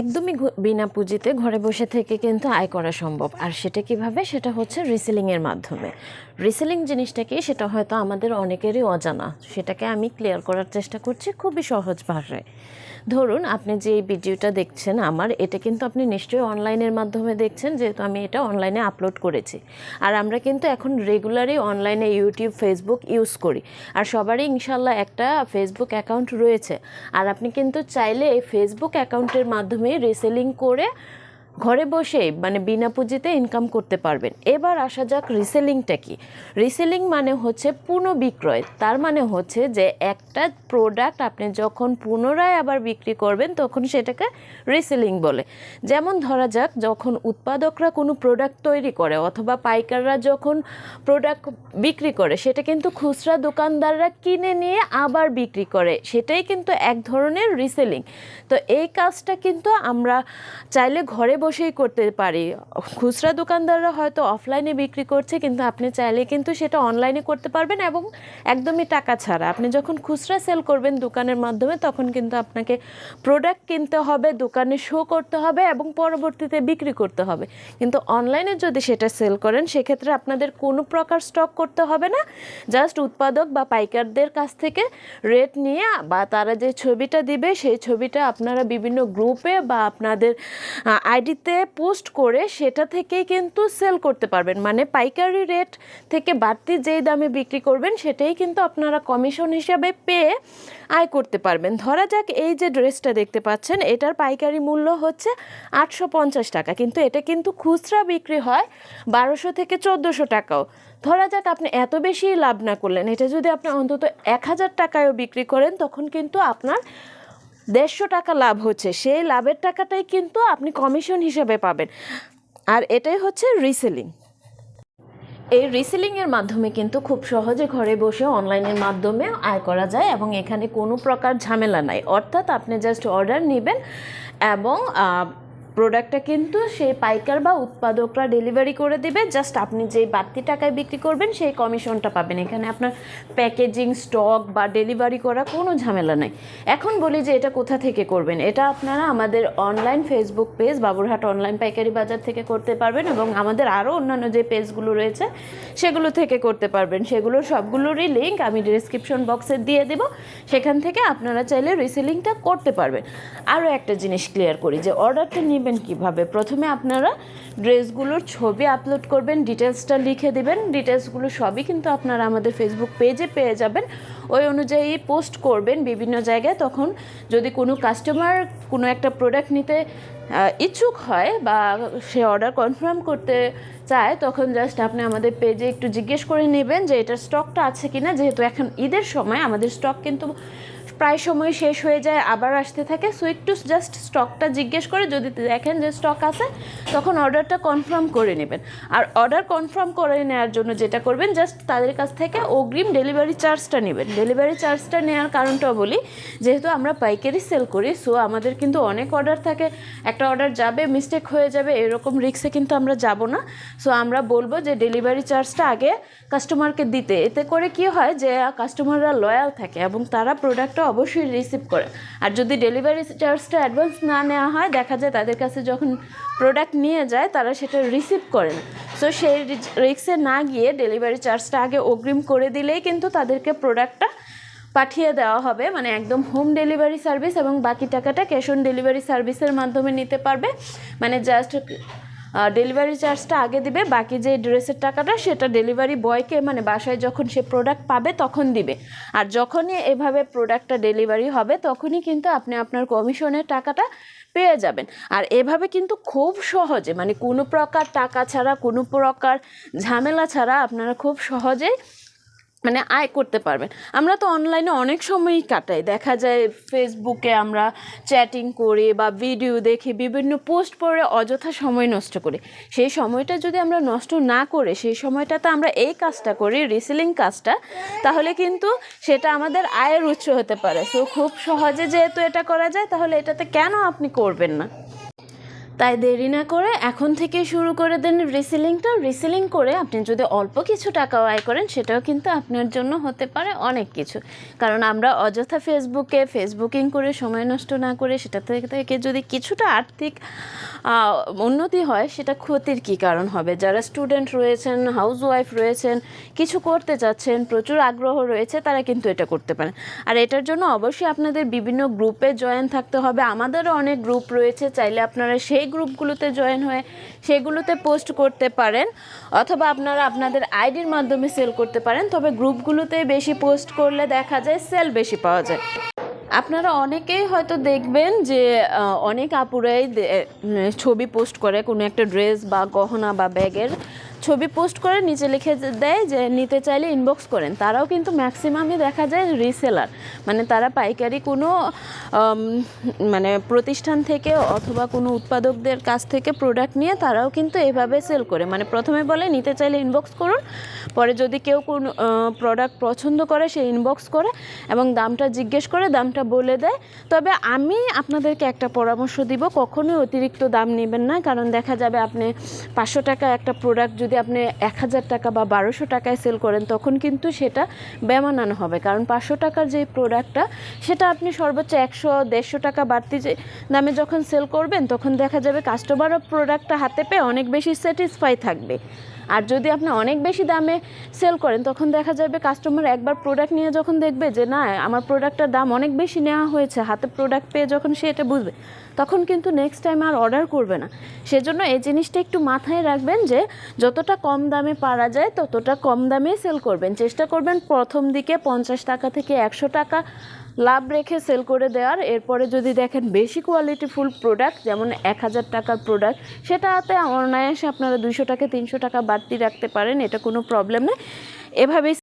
একদমই বিনা পুঁজিতে ঘরে বসে থেকে কিন্তু আয় করা সম্ভব। আর সেটা কীভাবে? সেটা হচ্ছে রিসেলিংয়ের মাধ্যমে। রিসেলিং জিনিসটা কি সেটা হয়তো আমাদের অনেকেরই অজানা। সেটাকে আমি ক্লিয়ার করার চেষ্টা করছি খুবই সহজ ভাষায়। ধরুন, আপনি যে এই ভিডিওটা দেখছেন আমার, এটা কিন্তু আপনি নিশ্চয়ই অনলাইনের মাধ্যমে দেখছেন, যেহেতু আমি এটা অনলাইনে আপলোড করেছি। আর আমরা কিন্তু এখন রেগুলারই অনলাইনে ইউটিউব ফেসবুক ইউজ করি। আর সবারই ইনশাল্লাহ একটা ফেসবুক অ্যাকাউন্ট রয়েছে। আর আপনি কিন্তু চাইলে এই ফেসবুক অ্যাকাউন্টের মাধ্যমে রিসেলিং করে ঘরে বসে মানে বিনা পুঁজিতে ইনকাম করতে পারবেন। এবার আসা যাক রিসেলিংটা কি? রিসেলিং মানে হচ্ছে পুনঃবিক্রয় তার মানে হচ্ছে যে একটা প্রোডাক্ট আপনি যখন পুনরায় আবার বিক্রি করবেন, তখন সেটাকে রিসেলিং বলে। যেমন ধরা যাক, যখন উৎপাদকরা কোনো প্রোডাক্ট তৈরি করে, অথবা পাইকাররা যখন প্রোডাক্ট বিক্রি করে, সেটা কিন্তু খুচরা দোকানদাররা কিনে নিয়ে আবার বিক্রি করে। সেটাই কিন্তু এক ধরনের রিসেলিং তো এই কাজটা কিন্তু আমরা চাইলে ঘরে বসেই করতে পারি। খুচরা দোকানদাররা হয়তো অফলাইনে বিক্রি করছে, কিন্তু আপনি চাইলে কিন্তু সেটা অনলাইনে করতে পারবেন এবং একদমই টাকা ছাড়া। আপনি যখন খুচরা সেল করবেন দোকানের মাধ্যমে, তখন কিন্তু আপনাকে প্রোডাক্ট কিনতে হবে, দোকানে শো করতে হবে এবং পরবর্তীতে বিক্রি করতে হবে। কিন্তু অনলাইনে যদি সেটা সেল করেন, সেক্ষেত্রে আপনাদের কোনো প্রকার স্টক করতে হবে না। জাস্ট উৎপাদক বা পাইকারদের কাছ থেকে রেট নিয়ে বা তারা যে ছবিটা দিবে, সেই ছবিটা আপনারা বিভিন্ন গ্রুপে বা আপনাদের আইডিতে পোস্ট করে সেটা থেকেই কিন্তু সেল করতে পারবেন। মানে পাইকারি রেট থেকে বাড়তি যেই দামে বিক্রি করবেন, সেটাই কিন্তু আপনারা কমিশন হিসাবে পেয়ে আয় করতে পারবেন। ধরা যাক এই যে ড্রেসটা দেখতে পাচ্ছেন, এটার পাইকারি মূল্য হচ্ছে আটশো পঞ্চাশ টাকা। কিন্তু এটা কিন্তু খুচরা বিক্রি হয় বারোশো থেকে চোদ্দোশো টাকাও। ধরা যাক আপনি এত বেশি লাভ না করলেন। এটা যদি আপনি অন্তত এক হাজার টাকায়ও বিক্রি করেন, তখন কিন্তু আপনার দেড়শো টাকা লাভ হচ্ছে। সেই লাভের টাকাটাই কিন্তু আপনি কমিশন হিসেবে পাবেন। আর এটাই হচ্ছে রিসেলিং এই রিসেলিংয়ের মাধ্যমে কিন্তু খুব সহজে ঘরে বসে অনলাইনের মাধ্যমে আয় করা যায় এবং এখানে কোনো প্রকার ঝামেলা নাই। অর্থাৎ আপনি জাস্ট অর্ডার নেবেন এবং প্রোডাক্টটা কিন্তু সেই পাইকার বা উৎপাদকরা ডেলিভারি করে দেবে। জাস্ট আপনি যেই বাড়তি টাকায় বিক্রি করবেন, সেই কমিশনটা পাবেন। এখানে আপনার প্যাকেজিং স্টক বা ডেলিভারি করা কোনো ঝামেলা নাই। এখন বলি যে এটা কোথা থেকে করবেন? এটা আপনারা আমাদের online Facebook page Baburhat online পাইকারি বাজার থেকে করতে পারবেন এবং আমাদের আরও অন্যান্য যে পেজগুলো রয়েছে, সেগুলো থেকে করতে পারবেন। সেগুলোর সবগুলোরই লিঙ্ক আমি ডিসক্রিপশন বক্সে দিয়ে দেব। সেখান থেকে আপনারা চাইলে রিসেলিংটা করতে পারবেন। আরও একটা জিনিস ক্লিয়ার করি যে অর্ডারটা নেবেন কীভাবে? প্রথমে আপনারা ড্রেসগুলোর ছবি আপলোড করবেন ডিটেলসটা লিখে দেবেন। ডিটেলসগুলো সবই কিন্তু আপনারা আমাদের ফেসবুক পেজে পেয়ে যাবেন। ওই অনুযায়ী পোস্ট করবেন বিভিন্ন জায়গায়। তখন যদি কোনো কাস্টমার কোনো একটা প্রোডাক্ট নিতে ইচ্ছুক হয় বা সে অর্ডার কনফার্ম করতে চায়, তখন জাস্ট আপনি আমাদের পেজে একটু জিজ্ঞেস করে নেবেন যে এটার স্টকটা আছে কিনা। যেহেতু এখন ঈদের সময়, আমাদের স্টক কিন্তু প্রায় সময় শেষ হয়ে যায়, আবার আসতে থাকে। সো একটু জাস্ট স্টকটা জিজ্ঞেস করে যদি দেখেন যে স্টক আছে, তখন অর্ডারটা কনফার্ম করে নেবেন। আর অর্ডার কনফার্ম করে নেওয়ার জন্য যেটা করবেন জাস্ট তাদের কাছ থেকে অগ্রিম ডেলিভারি চার্জটা নেবেন। ডেলিভারি চার্জটা নেওয়ার কারণটা বলি, যেহেতু আমরা পাইকারি সেল করি সো আমাদের কিন্তু অনেক অর্ডার থাকে। একটা অর্ডার যাবে মিস্টেক হয়ে যাবে, এরকম রিক্সে কিন্তু আমরা যাব না। সো আমরা বলব যে ডেলিভারি চার্জটা আগে কাস্টমারকে দিতে। এতে করে কি হয় যে কাস্টমাররা লয়াল থাকে এবং তারা প্রোডাক্টটা অবশ্যই রিসিভ করে। আর যদি ডেলিভারি চার্জটা অ্যাডভান্স না নেওয়া হয়, দেখা যায় তাদের কাছে যখন প্রোডাক্ট নিয়ে যায়, তারা সেটা রিসিভ করে না। সো সেই রিক্সে না গিয়ে ডেলিভারি চার্জটা আগে অগ্রিম করে দিলেই কিন্তু তাদেরকে প্রোডাক্টটা পাঠিয়ে দেওয়া হবে। মানে একদম হোম ডেলিভারি সার্ভিস এবং বাকি টাকাটা ক্যাশ অন ডেলিভারি সার্ভিসের মাধ্যমে নিতে পারবে। মানে জাস্ট ডেলিভারি চার্জটা আগে দিবে, বাকি যে ড্রেসের টাকাটা সেটা ডেলিভারি বয়কে মানে বাসায় যখন সে প্রোডাক্ট পাবে তখন দিবে। আর যখনই এভাবে প্রোডাক্টটা ডেলিভারি হবে, তখনই কিন্তু আপনি আপনার কমিশনের টাকাটা পেয়ে যাবেন। আর এভাবে কিন্তু খুব সহজে মানে কোনো প্রকার টাকা ছাড়া, কোনো প্রকার ঝামেলা ছাড়া আপনারা খুব সহজেই মানে আয় করতে পারবেন। আমরা তো অনলাইনে অনেক সময়ই কাটাই। দেখা যায় ফেসবুকে আমরা চ্যাটিং করি বা ভিডিও দেখি, বিভিন্ন পোস্ট পড়ে অযথা সময় নষ্ট করি। সেই সময়টা যদি আমরা নষ্ট না করে, সেই সময়টাতে আমরা এই কাজটা করি রিসেলিং কাজটা, তাহলে কিন্তু সেটা আমাদের আয়ের উৎস হতে পারে। সো খুব সহজে যেহেতু এটা করা যায়, তাহলে এটাতে কেন আপনি করবেন না? তাই দেরি না করে এখন থেকে শুরু করে দেন রিসেলিংটা রিসেলিং করে আপনি যদি অল্প কিছু টাকাও আয় করেন, সেটাও কিন্তু আপনার জন্য হতে পারে অনেক কিছু। কারণ আমরা অযথা ফেসবুকে ফেসবুকিং করে সময় নষ্ট না করে সেটা থেকে থেকে যদি কিছুটা আর্থিক উন্নতি হয়, সেটা ক্ষতির কি কারণ হবে? যারা স্টুডেন্ট রয়েছেন হাউস ওয়াইফ রয়েছেন, কিছু করতে চাচ্ছেন প্রচুর আগ্রহ রয়েছে, তারা কিন্তু এটা করতে পারেন আর এটার জন্য অবশ্যই আপনাদের বিভিন্ন গ্রুপে জয়েন থাকতে হবে। আমাদেরও অনেক গ্রুপ রয়েছে, চাইলে আপনারা সেই গ্রুপগুলোতে জয়েন হয়ে সেগুলোতে পোস্ট করতে পারেন অথবা আপনারা আপনাদের আইডির মাধ্যমে সেল করতে পারেন। তবে গ্রুপগুলোতে বেশি পোস্ট করলে দেখা যায় সেল বেশি পাওয়া যায়। আপনারা অনেকেই হয়তো দেখবেন যে অনেক আপুরাই ছবি পোস্ট করে, কোনো একটা ড্রেস বা গহনা বা ব্যাগের ছবি পোস্ট করে নিচে লিখে দেয় যে, নিতে চাইলে ইনবক্স করেন। তারাও কিন্তু ম্যাক্সিমামই দেখা যায় রিসেলার মানে তারা পাইকারি কোনো মানে প্রতিষ্ঠান থেকে অথবা কোনো উৎপাদকদের কাছ থেকে প্রোডাক্ট নিয়ে তারাও কিন্তু এভাবে সেল করে। মানে প্রথমে বলে, নিতে চাইলে ইনবক্স করুন। পরে যদি কেউ কোনো প্রোডাক্ট পছন্দ করে, সে ইনবক্স করে এবং দামটা জিজ্ঞেস করে, দামটা বলে দেয়। তবে আমি আপনাদেরকে একটা পরামর্শ দিব, কখনোই অতিরিক্ত দাম নেবেন না। কারণ দেখা যাবে আপনি পাঁচশো টাকা একটা প্রোডাক্ট যদি আপনি এক হাজার টাকা বা বারোশো টাকায় সেল করেন, তখন কিন্তু সেটা বেমানানো হবে। কারণ পাঁচশো টাকার যে প্রোডাক্টটা সেটা আপনি সর্বোচ্চ একশো, দেড়শো টাকা বাড়তি যে দামে যখন সেল করবেন, তখন দেখা যাবে কাস্টমারও প্রোডাক্টটা হাতে পেয়ে অনেক বেশি স্যাটিসফাই থাকবে। আর যদি আপনি অনেক বেশি দামে সেল করেন, তখন দেখা যাবে কাস্টমার একবার প্রোডাক্ট নিয়ে যখন দেখবে যে, না, আমার প্রোডাক্টটার দাম অনেক বেশি নেওয়া হয়েছে, হাতে প্রোডাক্ট পেয়ে যখন সে এটা বুঝবে, তখন কিন্তু নেক্সট টাইম আর অর্ডার করবে না। সেজন্য এই জিনিসটা একটু মাথায় রাখবেন যে, যতটা কম দামে পারা যায়, ততটা কম দামে সেল করবেন। চেষ্টা করবেন প্রথম দিকে পঞ্চাশ টাকা থেকে একশো টাকা লাভ রেখে সেল করে দেওয়ার। এরপরে যদি দেখেন বেশি কোয়ালিটি ফুল প্রোডাক্ট যেমন এক হাজার টাকার প্রোডাক্ট সেটাতে অনায়াসে আপনারা দুইশো টাকা, তিনশো টাকা বাড়তি রাখতে পারেন, এটা কোনো প্রবলেম নেই। এভাবেই